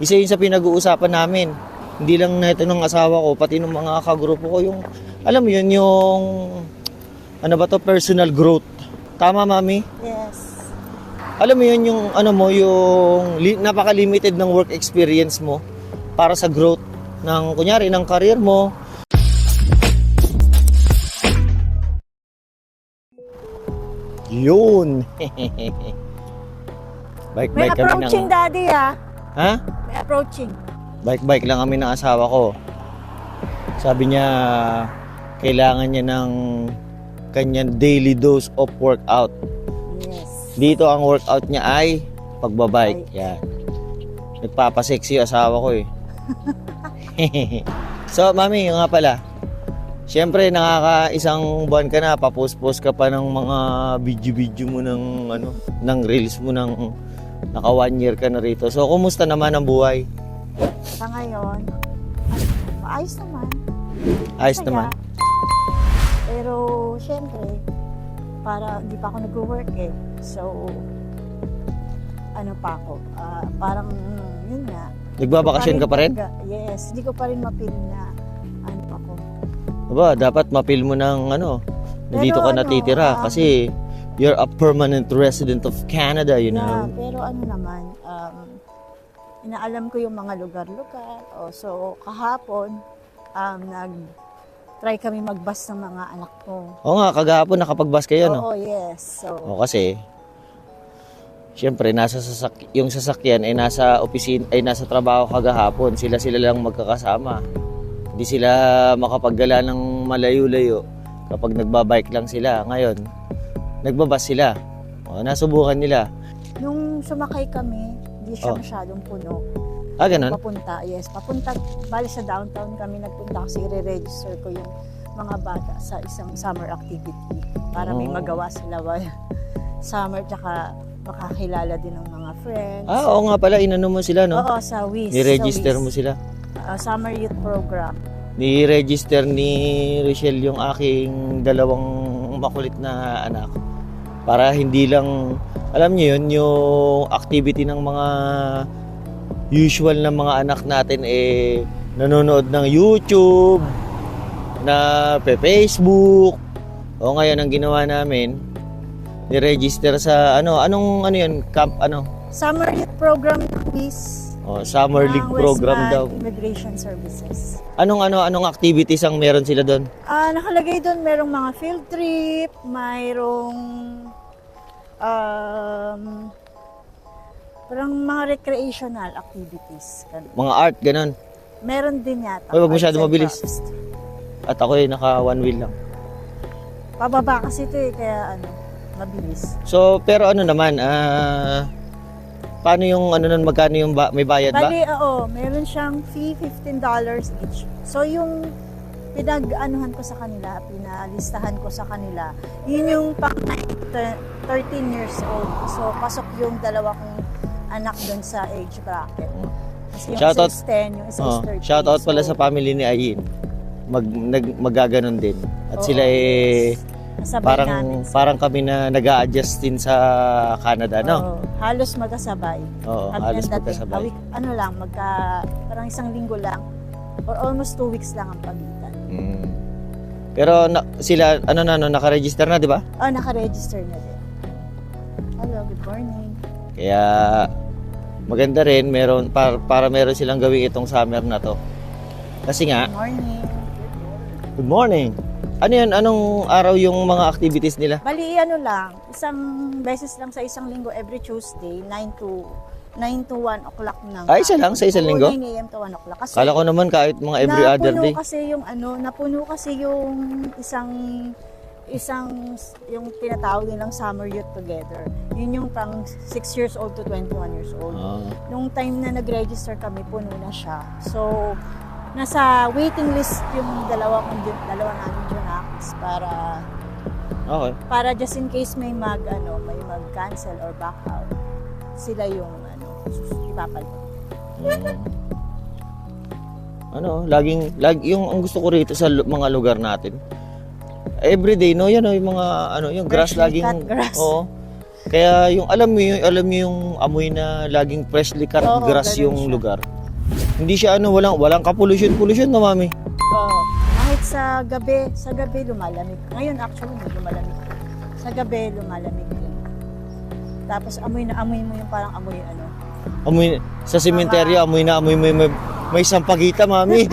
isa yun sa pinag-uusapan namin. Hindi lang na ito ng asawa ko, pati ng mga kagrupo ko, yung, alam mo yun, yung, ano ba to, personal growth. Tama, mami? Yes. Alam mo yun, yung, ano mo, yung li- napaka-limited ng work experience mo para sa growth ng, kunyari, ng career mo. Yun. May Bike-bike kami approaching ng... daddy ah. Ha? May approaching. Bike-bike lang kami ng asawa ko. Sabi niya, kailangan niya ng kanyang daily dose of workout. Yes. Dito ang workout niya ay pagbabike. Yan. Nagpapasexy yung asawa ko eh. so, mami, yung nga pala. Siyempre, nakaka isang buwan ka na, papost-post ka pa ng mga video-video mo ng, ano, ng reels mo ng naka one year ka na rito. So, kumusta naman ang buhay? Sa ngayon, ayos naman. Ayos Masaya. naman. Pero, syempre, para hindi pa ako nag-work eh. So, ano pa ako, ah, parang, yun nga. Nagbabakasyon ka pa rin? Yes, hindi ko pa rin mapil na, ano ako. Aba, dapat mapil mo ng ano, dito ka ano, natitira um, kasi you're a permanent resident of Canada, you Yeah, know. pero ano naman, um, inaalam ko yung mga lugar-lugar. O, so, kahapon, um, nag try kami magbas ng mga anak ko. Oo nga, kagahapon nakapagbas kayo, no? Oo, yes. So, O kasi, Siyempre, nasa sasak yung sasakyan ay nasa opisina ay nasa trabaho kagahapon. Sila sila lang magkakasama. Hindi sila makapaggala ng malayo-layo kapag nagbabike lang sila. Ngayon, nagbabas sila. O, nasubukan nila. nung sumakay kami, hindi siya Oh. masyadong puno. Ah, ganun? Papunta, yes. Papunta, bali sa downtown kami nagpunta kasi i-register ko yung mga bata sa isang summer activity para may Oh. magawa sila ba summer tsaka makakilala din ng mga friends. Ah, oo nga pala, inano mo sila, no? Oo, sa WIS. Ni-register sa mo WIS. sila. Ah, summer youth program. Ni-register ni Rochelle yung aking dalawang makulit na anak. Para hindi lang, alam niyo yun, yung activity ng mga usual na mga anak natin eh nanonood ng YouTube, na pe Facebook. O ngayon ang ginawa namin, ni-register sa ano, anong ano yun, camp ano, Summer youth program ng WIS. O, summer league program Westman daw. Immigration Services. Anong ano, anong activities ang meron sila doon? Ah, nakalagay doon merong mga field trip, mayroong um, parang mga recreational activities. Ganun. Mga art, ganun. Meron din yata. Uy, wag masyado mabilis. At ako ay naka one wheel lang. Pababa kasi ito eh, kaya ano, mabilis. So, pero ano naman, ah, paano yung ano nun, magkano yung ba, may bayad ba? Bali, oo, meron siyang fee, $15 each. So, yung pinag-anuhan ko sa kanila, pinalistahan ko sa kanila, yun yung pang 13 years old. So, pasok yung dalawa kong anak doon sa age bracket. Kasi yung Shoutout- isa is 10, yung isa is Oh, 13. shout out pala So, sa family ni Ayin. Mag, nag, magaganon din. At oo, sila eh, yes. Nasabay parang, namin. parang kami na nag adjust din sa Canada, no? Oo, halos magkasabay. Oo, Kami halos dating. magkasabay. A week, ano lang, magka, parang isang linggo lang. Or almost two weeks lang ang pagitan. Mm. Pero na, sila, ano na, no, nakaregister na, di ba? Oh, naka-register na din. Hello, good morning. Kaya maganda rin meron para, para meron silang gawin itong summer na to. Kasi nga, Good morning. good morning. Ano yan? Anong araw yung mga activities nila? Bali, ano lang, isang beses lang sa isang linggo, every Tuesday, 9 to 9 to 1 o'clock ng Ah, isa lang? Sa isang linggo? 9 a.m. to 1 o'clock. Kasi Kala ko naman kahit mga every other napuno day. kasi yung ano, napuno kasi yung isang isang yung tinatawag nilang summer youth together. Yun yung pang 6 years old to 21 years old. Ah, Nung time na nag-register kami, puno na siya. So, nasa waiting list yung dalawa kong dalawa namin Junaks para okay. para just in case may mag ano, may mag-cancel or back out. Sila yung ano, ipapalit. Mm. Ano, laging, lag, yung ang gusto ko rito sa mga lugar natin. Everyday, no, yan, no, yung mga, ano, yung grass Freshly laging, grass. oo. Kaya yung alam mo yung alam mo yung amoy na laging freshly cut Oo, grass yung siya. lugar. Hindi siya ano, walang walang kapollution pollution na mami. Oo. Kahit sa gabi, sa gabi lumalamig. Ngayon actually hindi lumalamig. Sa gabi lumalamig din. Tapos amoy na amoy mo yung parang amoy ano. Amoy sa sementeryo, amoy na amoy may may, may sampagita mami.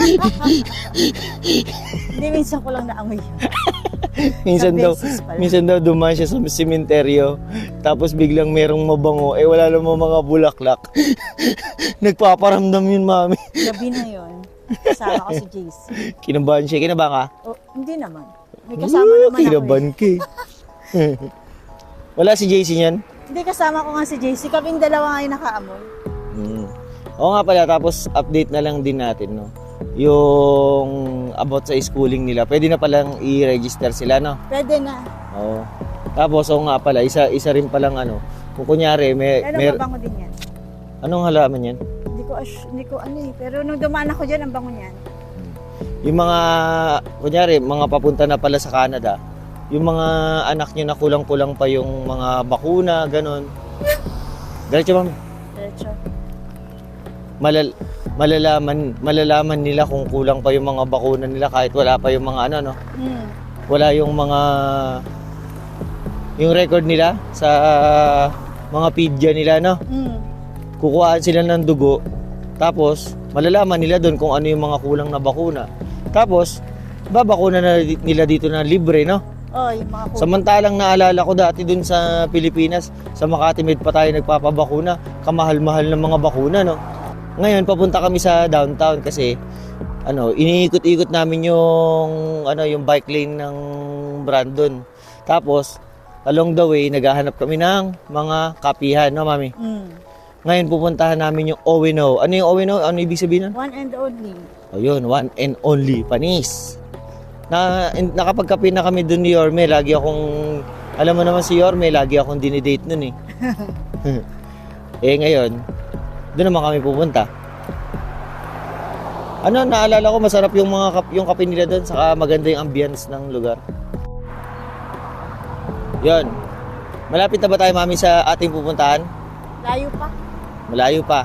Hindi minsan ko lang naamoy yun. minsan Sa daw minsan daw dumaan siya sa sementeryo tapos biglang merong mabango eh wala namang mga bulaklak. Nagpaparamdam yun mami. Gabi na yun. Kasama ko si JC. Kinabahan siya, kinabahan ka? O, hindi naman. May kasama naman ako. Eh. Kinabahan ka eh. Wala si JC niyan? Hindi kasama ko nga si JC. Kaming dalawa nga yung nakaamoy. Mm. Oo nga pala, tapos update na lang din natin, no? Yung about sa schooling nila, pwede na palang i-register sila, no? Pwede na. Oo. Tapos, oo nga pala, isa, isa rin palang ano, kung kunyari, may, Pero may, mabango din yan. anong halaman yan? Hindi ko, ash- hindi ko ano eh. Pero nung dumaan ako dyan, ang bango niyan. Yung mga, kunyari, mga papunta na pala sa Canada, yung mga anak nyo na kulang-kulang pa yung mga bakuna, ganun. Diretso ma'am. Diretso. malal malalaman malalaman nila kung kulang pa yung mga bakuna nila kahit wala pa yung mga ano no Hmm. wala yung mga yung record nila sa mga pidya nila no Hmm. kukuhaan sila ng dugo tapos malalaman nila doon kung ano yung mga kulang na bakuna tapos babakuna na nila dito na libre no Oh, mga kulay. samantalang naalala ko dati doon sa Pilipinas sa Makati Med pa tayo nagpapabakuna kamahal-mahal ng mga bakuna no ngayon papunta kami sa downtown kasi ano iniikot-ikot namin yung ano yung bike lane ng Brandon tapos along the way naghahanap kami ng mga kapihan no mami Hmm. ngayon pupuntahan namin yung Owino ano yung Owino ano ibig sabihin nun? One and only. Ayun, one and only panis. Na nakapagkape na kami doon ni Yorme, lagi akong alam mo naman si Yorme, lagi akong dinidate noon eh. eh ngayon, doon naman kami pupunta. Ano, naalala ko masarap yung mga kap- yung kape nila doon, saka maganda yung ambience ng lugar. Yon. Malapit na ba tayo mami sa ating pupuntahan? Layo pa. Malayo pa.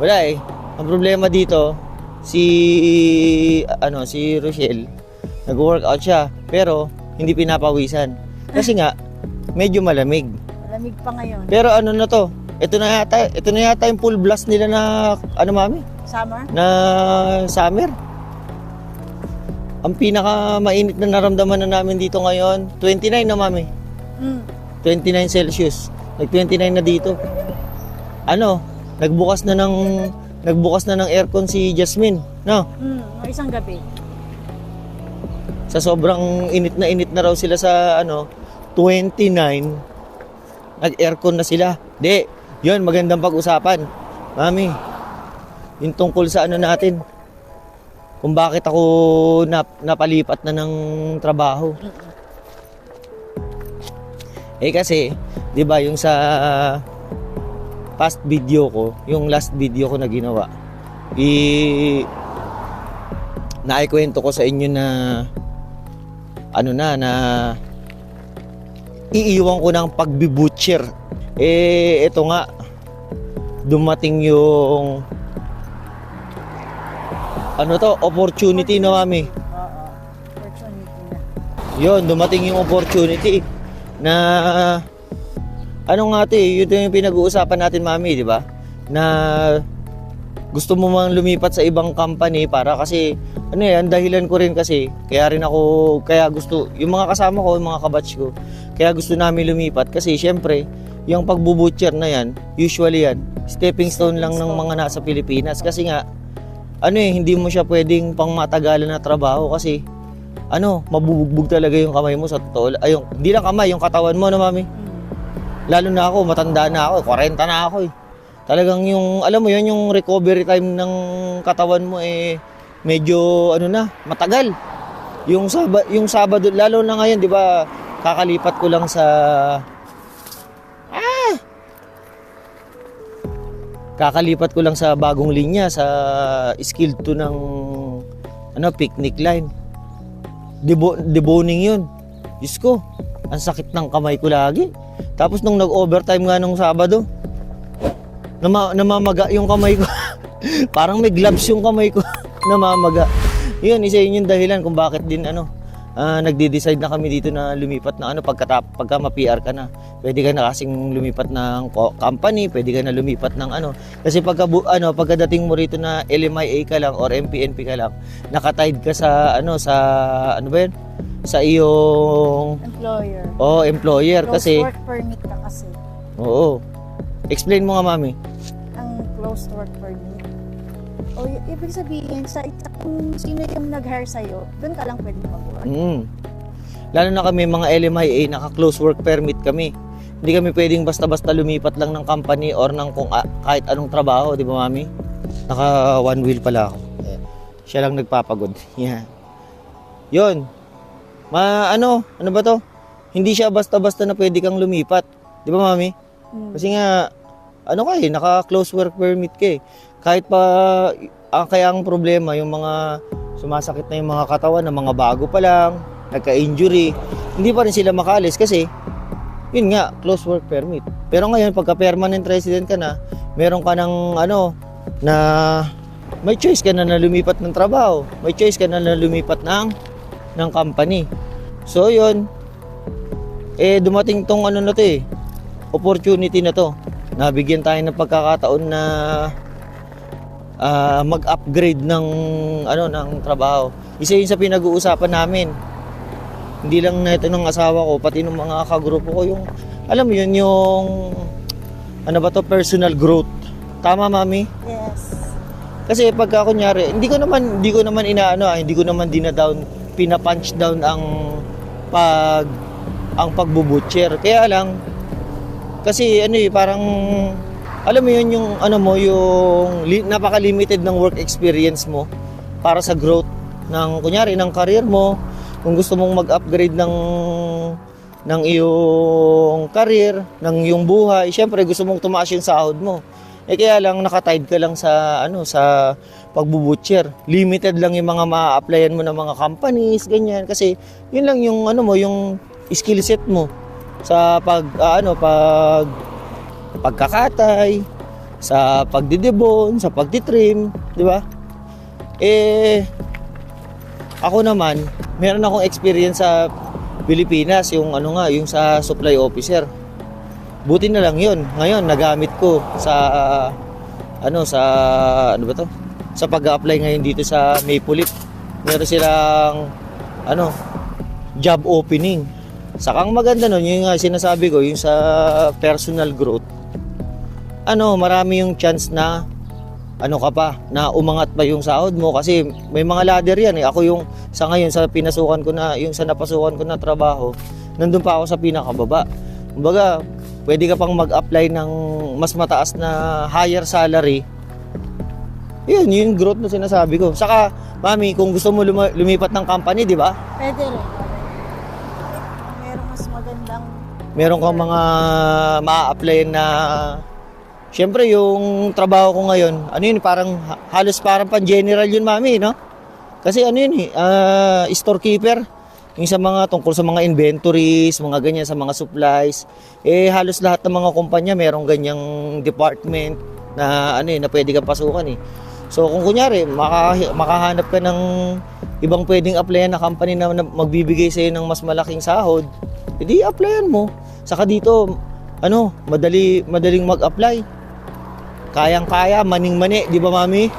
Wala eh. Ang problema dito, si ano si Rochelle, nag-workout siya, pero hindi pinapawisan. Kasi nga medyo malamig. Malamig pa ngayon. Pero ano na to? Ito na yata, ito na yata yung full blast nila na ano mami, Summer? na summer. Ang pinaka mainit na naramdaman na namin dito ngayon, 29 na mami. Hmm. 29 Celsius. Nag-29 na dito. Ano, nagbukas na ng nagbukas na ng aircon si Jasmine, no? Mga isang gabi. Sa sobrang init na init na raw sila sa ano, 29 nag-aircon na sila. Di, 'yun magandang pag-usapan. Mami, yung tungkol sa ano natin. Kung bakit ako nap, napalipat na ng trabaho. Eh kasi, 'di ba, yung sa past video ko, yung last video ko na ginawa, i naikwento ko sa inyo na ano na na iiwan ko ng pagbibutcher. Eh ito nga dumating yung ano to, opportunity na mami. Oo. Opportunity na. Yun, dumating yung opportunity na ano nga ate, yun yung pinag-uusapan natin mami, di ba? Na gusto mo mang lumipat sa ibang company para kasi ano yan, dahilan ko rin kasi kaya rin ako, kaya gusto, yung mga kasama ko, yung mga kabatch ko, kaya gusto namin lumipat kasi syempre, yung pagbubutcher na yan, usually yan, stepping stone lang ng mga nasa Pilipinas kasi nga, ano eh, hindi mo siya pwedeng pang matagalan na trabaho kasi ano, mabubugbog talaga yung kamay mo sa totoo. Ay, yung, hindi lang kamay, yung katawan mo na mami. Lalo na ako, matanda na ako, 40 na ako eh. Talagang yung, alam mo yun, yung recovery time ng katawan mo eh, medyo, ano na, matagal. Yung, saba, yung Sabado, lalo na ngayon, di ba, kakalipat ko lang sa, ah! Kakalipat ko lang sa bagong linya, sa skilled to ng, ano, picnic line. Debo, deboning yun. Diyos ko, ang sakit ng kamay ko lagi. Tapos nung nag-overtime nga nung Sabado, nama, namamaga yung kamay ko. Parang may gloves yung kamay ko. namamaga. Yun, isa yun yung dahilan kung bakit din ano, ah, nagde-decide na kami dito na lumipat na ano pagka pagka ma-PR ka na. Pwede ka na kasing lumipat ng co- company, pwede ka na lumipat ng ano. Kasi pagka ano, pagkadating mo rito na LMIA ka lang or MPNP ka lang, nakatied ka sa ano sa ano ba yun? Sa iyong Employer. oh, employer Close kasi work permit ka kasi. oo. Explain mo nga, mami. Ang closed work permit. O, y- ibig sabihin, sa kung sino yung nag-hire sa'yo, doon ka lang pwede mag-work. Mm. Lalo na kami mga LMIA, naka-close work permit kami. Hindi kami pwedeng basta-basta lumipat lang ng company or ng kung a- kahit anong trabaho, di ba mami? Naka one wheel pala ako. Eh, Siya lang nagpapagod. Yeah. Yun. Ma ano, ano ba to? Hindi siya basta-basta na pwede kang lumipat. Di ba mami? Mm. Kasi nga, ano ka eh, naka-close work permit ka eh. Kahit pa, ang kaya ang problema, yung mga sumasakit na yung mga katawan, na mga bago pa lang, nagka-injury, hindi pa rin sila makaalis kasi, yun nga, close work permit. Pero ngayon, pagka permanent resident ka na, meron ka ng, ano, na may choice ka na na lumipat ng trabaho. May choice ka na na lumipat ng, ng company. So, yun, eh, dumating tong ano na to eh, opportunity na to. Nabigyan tayo ng pagkakataon na ah, mag-upgrade ng ano ng trabaho. Isa yun sa pinag-uusapan namin. Hindi lang na ito ng asawa ko, pati ng mga kagrupo ko yung alam mo yun yung ano ba to personal growth. Tama mami? Yes. Kasi pagka kunyari, hindi ko naman hindi ko naman inaano, ah, hindi ko naman dina-down, pina-punch down ang pag ang pagbubutcher. Kaya lang kasi ano eh parang alam mo yun yung ano mo yung li, napaka-limited ng work experience mo para sa growth ng kunyari ng career mo. Kung gusto mong mag-upgrade ng ng iyong career, ng iyong buhay, syempre gusto mong tumaas yung sahod mo. Eh kaya lang nakatied ka lang sa ano sa pagbubutcher. Limited lang yung mga ma-applyan mo ng mga companies, ganyan kasi yun lang yung ano mo, yung skill set mo sa pag ah, ano pag pagkakatay, sa pagdidebon, sa pagtitrim, di ba? Eh ako naman, meron akong experience sa Pilipinas, yung ano nga, yung sa supply officer. Buti na lang 'yon. Ngayon nagamit ko sa ah, ano sa ano ba 'to? Sa pag-apply ngayon dito sa Maple Leaf. Meron silang ano job opening. Sakang maganda nun, yung nga sinasabi ko, yung sa personal growth. Ano, marami yung chance na ano ka pa, na umangat pa yung sahod mo kasi may mga ladder yan eh. Ako yung sa ngayon sa pinasukan ko na, yung sa napasukan ko na trabaho, nandun pa ako sa pinakababa. Kumbaga, pwede ka pang mag-apply ng mas mataas na higher salary. Yun, yun yung growth na sinasabi ko. Saka, mami, kung gusto mo lumipat ng company, di ba? Pwede rin. Meron kang mga ma-apply na Siyempre, yung trabaho ko ngayon, ano yun, parang ha- halos parang pan-general yun, mami, no? Kasi ano yun, ah, storekeeper, yung sa mga tungkol sa mga inventories, mga ganyan, sa mga supplies, eh halos lahat ng mga kumpanya merong ganyang department na ano eh, na pwede kang pasukan eh. So kung kunyari, maka, makahanap ka ng ibang pwedeng applyan na company na magbibigay sa'yo ng mas malaking sahod, edi applyan mo. Saka dito, ano, madali, madaling mag-apply. Kayang-kaya, maning-mani, di ba mami?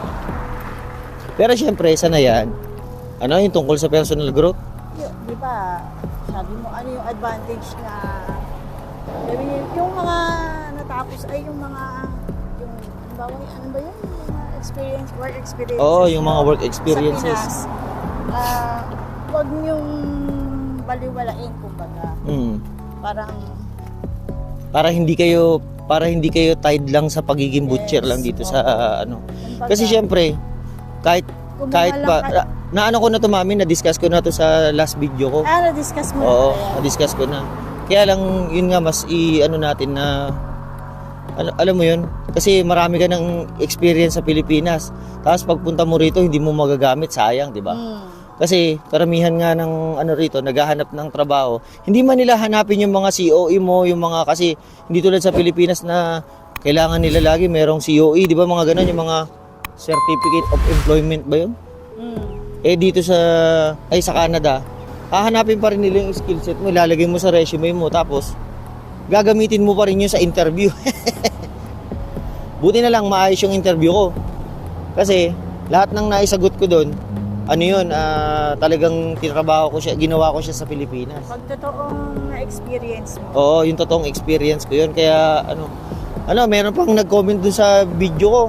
Pero syempre, sana yan. Ano yung tungkol sa personal growth? Di ba, sabi mo, ano yung advantage na, sabi niyo, yung mga natapos, ay yung mga, yung, ano ba, ano ba yun? Yung mga experience, work experience. Oo, yung mga work experiences. Sa Pinas, ah, huwag niyong baliwalain. Mm. Parang, Para hindi kayo para hindi kayo tied lang sa pagiging butcher Yes, lang dito oo. sa ano. kumbaga, Kasi syempre, kahit kahit pa lang- na, ano ko na to mami, na-discuss ko na to sa last video ko. Ah, na-discuss mo Oo, na kaya. na-discuss ko na. Kaya lang yun nga mas i ano natin na ano, alam mo yun, kasi marami ka ng experience sa Pilipinas. Tapos pagpunta mo rito, hindi mo magagamit, sayang, di ba? Hmm. Kasi karamihan nga ng ano rito, naghahanap ng trabaho. Hindi man nila hanapin yung mga COE mo, yung mga kasi hindi tulad sa Pilipinas na kailangan nila lagi merong COE, di ba mga ganun, yung mga Certificate of Employment ba yun? Mm. Eh dito sa ay sa Canada, hahanapin pa rin nila yung skill set mo, ilalagay mo sa resume mo tapos gagamitin mo pa rin yun sa interview. Buti na lang maayos yung interview ko. Kasi lahat ng naisagot ko doon, ano yun, ah, talagang tinrabaho ko siya, ginawa ko siya sa Pilipinas. Pag totoong na-experience mo, Oo, yung totoong experience ko yun. Kaya ano, ano, meron pang nag-comment dun sa video ko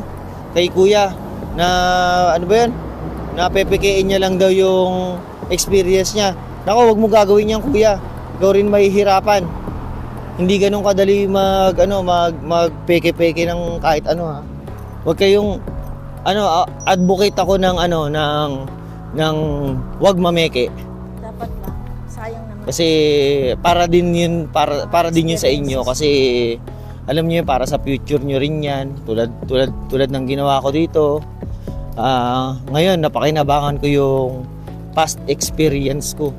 kay kuya na ano ba yun? Na PPKin niya lang daw yung experience niya. Nako, wag mo gagawin yan kuya. Ikaw rin mahihirapan. Hindi ganun kadali mag ano mag mag peke-peke ng kahit ano ha. Wag kayong ano advocate ako ng ano ng ng wag mameke. dapat lang. Sayang naman. Kasi para din yun para para din yun sa inyo kasi alam niyo para sa future niyo rin yan tulad tulad tulad ng ginawa ko dito. Ah, ngayon napakinabangan ko yung past experience ko.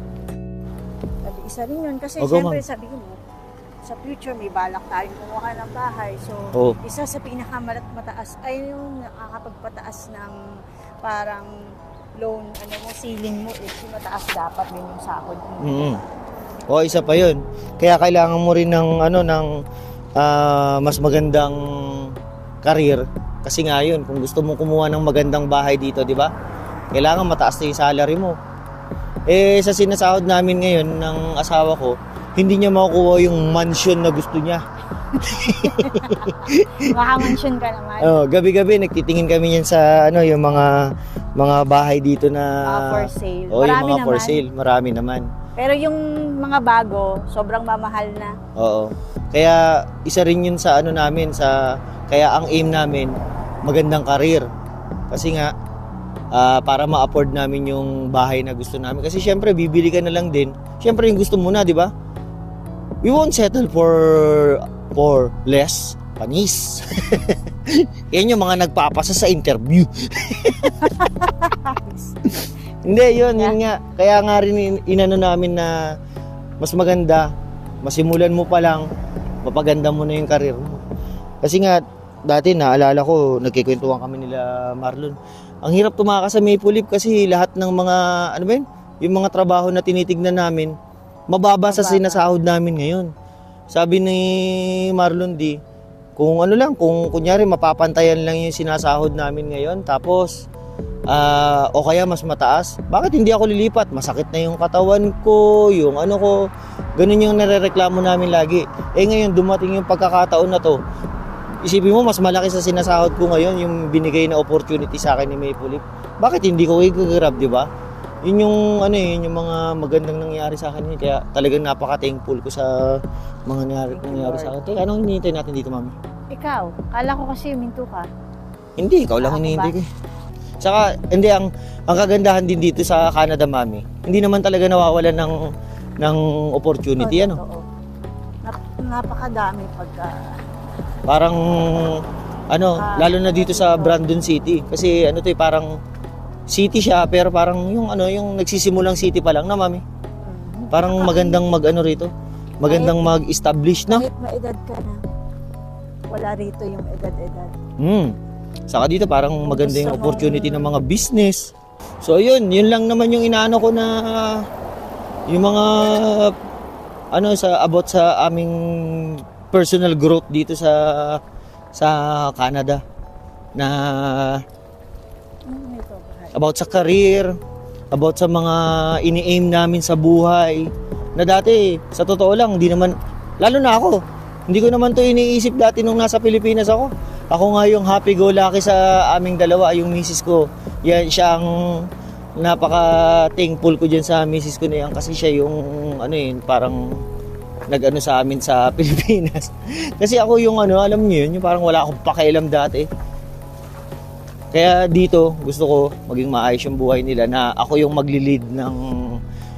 Sabi, isa rin yun. Kasi O, go, syempre ma'am. sabi ko, sa future may balak tayong kumuha ng bahay. So, Oo. isa sa pinakamalat mataas ay yung nakakapagpataas ng parang loan, ano mo, ceiling mo is mataas dapat din yung sahod mo. Mm. O isa pa 'yun. Kaya kailangan mo rin ng ano ng ah, mas magandang career kasi nga 'yun, kung gusto mo kumuha ng magandang bahay dito, 'di ba? Kailangan mataas na 'yung salary mo. Eh sa sinasahod namin ngayon ng asawa ko, hindi niya makukuha yung mansion na gusto niya. Makamansyon ka naman. Oh, gabi-gabi nagtitingin kami yan sa ano yung mga mga bahay dito na Mga for sale. Oh, yung Marami mga for naman. sale, marami naman. Pero yung mga bago, sobrang mamahal na. Oo. Kaya isa rin yun sa ano namin sa kaya ang aim namin magandang karir. Kasi nga ah, para ma-afford namin yung bahay na gusto namin kasi syempre bibili ka na lang din. Syempre yung gusto mo na, 'di ba? We won't settle for for less panis. Yan yung mga nagpapasa sa interview. Hindi, yun, yun nga. Kaya nga rin in- inano namin na mas maganda, masimulan mo pa lang, mapaganda mo na yung karir mo. Kasi nga, dati naalala ko, nagkikwentuhan kami nila Marlon. Ang hirap tumakas sa Maple Leaf kasi lahat ng mga, ano ba yun? Yung mga trabaho na tinitignan namin, mababa sa Mababa. sinasahod namin ngayon. Sabi ni Marlon D, kung ano lang, kung kunyari mapapantayan lang yung sinasahod namin ngayon, tapos ah, o kaya mas mataas, bakit hindi ako lilipat? Masakit na yung katawan ko, yung ano ko, ganun yung narereklamo namin lagi. Eh ngayon, dumating yung pagkakataon na to, isipin mo, mas malaki sa sinasahod ko ngayon, yung binigay na opportunity sa akin ni Maple Leaf. Bakit hindi ko i-grab, di ba? Yun yung ano eh, yun yung mga magandang nangyari sa akin. Kaya talagang napaka-thankful ko sa mga nangyari, you, nangyari sa akin. Teka, anong hinihintay natin dito, mami? Ikaw, kala ko kasi minto ka. Hindi, ikaw lang hinihintay ko. eh. Saka, hindi, ang, ang kagandahan din dito sa Canada, mami, hindi naman talaga nawawalan ng, ng opportunity, Oo, ano? Nap- napakadami pagka... Parang, ano, Ah, lalo na dito sa Brandon City. Kasi, ano to eh, parang city siya, pero parang yung, ano, yung nagsisimulang city pa lang na, mami. Parang magandang mag, ano rito, magandang mag-establish, no? Kahit maedad ka na, wala rito yung edad-edad. Hmm. Saka dito parang maganda yung opportunity ng mga business. So yun, yun lang naman yung inaano ko na yung mga ano sa about sa aming personal growth dito sa sa Canada na. About sa career, about sa mga ini-aim namin sa buhay. Na dati, sa totoo lang, hindi naman, lalo na ako, hindi ko naman to iniisip dati nung nasa Pilipinas ako. Ako nga yung happy-go-lucky sa aming dalawa, yung misis ko. Yan, siya ang napaka-thankful ko dyan sa misis ko na yan kasi siya yung, ano yun, parang nag-ano sa amin sa Pilipinas. kasi ako yung ano, alam niyo yun, yung parang wala akong pakialam dati. Kaya dito, gusto ko maging maayos yung buhay nila na ako yung magli-lead ng,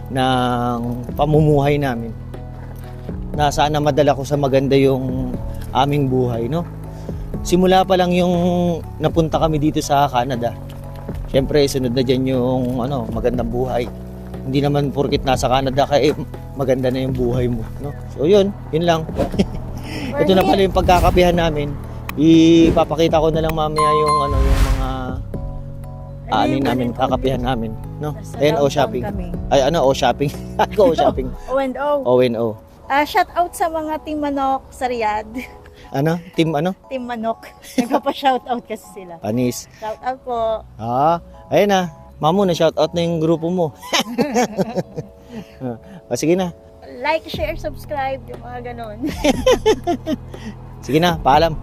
ng pamumuhay namin. Na sana madala ko sa maganda yung aming buhay, no? Simula pa lang yung napunta kami dito sa Canada. Siyempre, sunod na dyan yung ano, magandang buhay. Hindi naman porkit nasa Canada ka, eh, maganda na yung buhay mo. No? So yun, yun lang. Ito na pala yung pagkakapihan namin. Ipapakita ko na lang mamaya yung ano yung mga Ano yung namin, kakapihan namin. No? Nasa Ayan, o downtown shopping. Kami. Ay, ano, o shopping. Ako, o shopping. O and O. O and O. Ah, shout out sa mga Team Manok sa Riyadh. Ano? Team ano? Team Manok. Nagpapa-shout out kasi sila. Panis. Shout out po. Ah, ayun na. Mamu, na shout out na yung grupo mo. ah, sige na. Like, share, subscribe, yung mga ganon. Sige na, paalam.